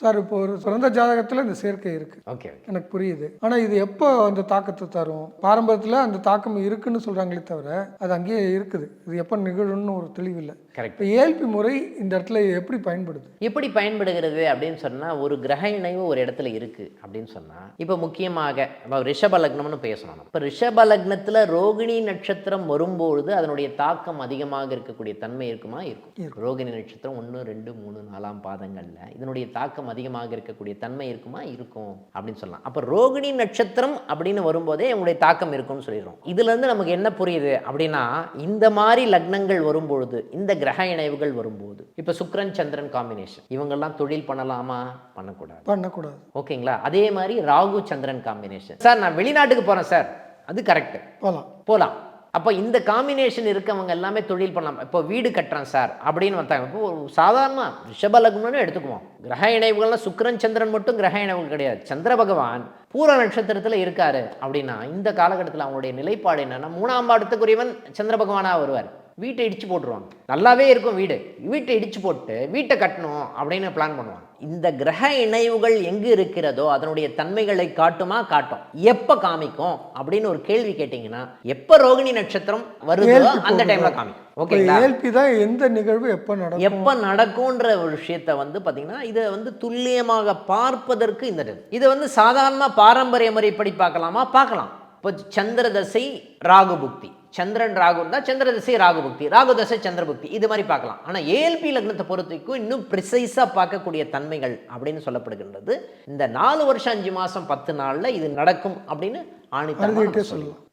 Sir இப்போ ஒரு பிறந்த ஜாதகத்தில் இந்த சேர்க்கை இருக்கு. ஓகே எனக்கு புரியுது. ஆனால் இது எப்போ அந்த தாக்கத்தை தரும்? பாரம்பரியத்தில் அந்த தாக்கம் இருக்குன்னு சொல்கிறாங்களே தவிர அது அங்கேயே இருக்குது. இது எப்போ நிகழும்னு ஒரு தெளிவில்லை கரெக்ட் இப்போ ஏல்பி முறை இந்த இடத்துல எப்படி பயன்படுது? எப்படி பயன்படுகிறது அப்படின்னு சொன்னால் ஒரு கிரக இணைவு ஒரு இடத்துல இருக்குது அப்படின்னு சொன்னால் இப்போ முக்கியமாக இப்போ ரிஷப லக்னம்னு பேசணும் இப்போ ரிஷப லக்னத்தில் ரோகிணி நட்சத்திரம் வரும்பொழுது அதனுடைய தாக்கம் அதிகமாக இருக்கக்கூடிய தன்மை இருக்குமா? இருக்கும். ரோகிணி நட்சத்திரம் ஒன்று ரெண்டு மூணு நாலாம் பாதங்களில் இதனுடைய தாக்கம் அதிகமாக இருக்கக்கூடிய தன்மை இருக்குமா? இருக்கும். அப்படின்னு சொல்லலாம். அப்போ ரோகிணி நட்சத்திரம் அப்படின்னு வரும்போதே உங்களுடைய தாக்கம் இருக்கும்னு சொல்லிடுறோம். இதுலேருந்து நமக்கு என்ன புரியுது அப்படின்னா இந்த மாதிரி லக்னங்கள் வரும்பொழுது இந்த கிரக இணைவுகள் வரும்போது இப்போ சுக்கிரன் சந்திரன் காம்பினேஷன் இவங்கெல்லாம் தொழில் பண்ணலாமா? பண்ணக்கூடாது. பண்ணக்கூடாது. ஓகேங்களா? அதே மாதிரி ராகு சந்திரன் காம்பினேஷன் சார் நான் வெளிநாட்டுக்கு போகிறேன் சார். அது கரெக்ட் போகலாம் போகலாம் அப்போ இந்த காம்பினேஷன் இருக்கவங்க எல்லாமே தொழில் பண்ணலாம். இப்போ வீடு கட்டுறேன் சார் அப்படின்னு வந்தாங்க. இப்போ ஒரு சாதாரண ரிஷபலக்னம்னு எடுத்துக்குவோம். கிரக இணைவுகள்லாம் சுக்கரன் சந்திரன் மட்டும் கிரக இணைவுகள் கிடையாது. சந்திர பகவான் பூர நட்சத்திரத்தில் இருக்காரு அப்படின்னா இந்த காலகட்டத்தில் அவங்களுடைய நிலைப்பாடு என்னென்னா மூணாம் பாடத்துக்குரியவன் சந்திர பகவானாக வருவார். வீட்டை இடிச்சு போட்டுருவாங்க. நல்லாவே இருக்கும் வீடு. வீட்டை இடிச்சு போட்டு வீட்டை கட்டணும் அப்படின்னு பிளான் பண்ணுவாங்க. இந்த கிரக இணைவுகள் எங்கு இருக்கிறதோ அதனுடைய தன்மைகளை காட்டுமா காட்டும். எப்ப காமிக்கும் அப்படின்னு ஒரு கேள்வி கேட்டீங்கன்னா எப்ப ரோகிணி நட்சத்திரம் வருதோ அந்த? டைம்ல காமிக்கும். ஏல்பி தான் எந்த நிகழ்வு எப்போ நடக்கும்? எப்ப நடக்கும்ன்ற ஒரு விஷயத்த வந்து பாத்தீங்கன்னா இதை வந்து துல்லியமாக பார்ப்பதற்கு இந்த time. இதை வந்து சாதாரணமா பாரம்பரிய முறைப்படி பார்க்கலாமா? பார்க்கலாம். இப்போ சந்திர தசை ராகு புக்தி. சந்திரன் ராகு இருந்தால் சந்திர தசை ராகு புக்தி ராகு தசை சந்திர புக்தி. இது மாதிரி பார்க்கலாம். ஆனால் ஏஎல்பி லக்னத்தை பொறுத்த வரைக்கும் இன்னும் ப்ரிசைஸாக பார்க்கக்கூடிய தன்மைகள் அப்படின்னு சொல்லப்படுகின்றது. இந்த நாலு வருஷம் அஞ்சு மாதம் பத்து நாளில் இது நடக்கும் அப்படின்னு ஆணித்தரமாக சொல்லலாம்.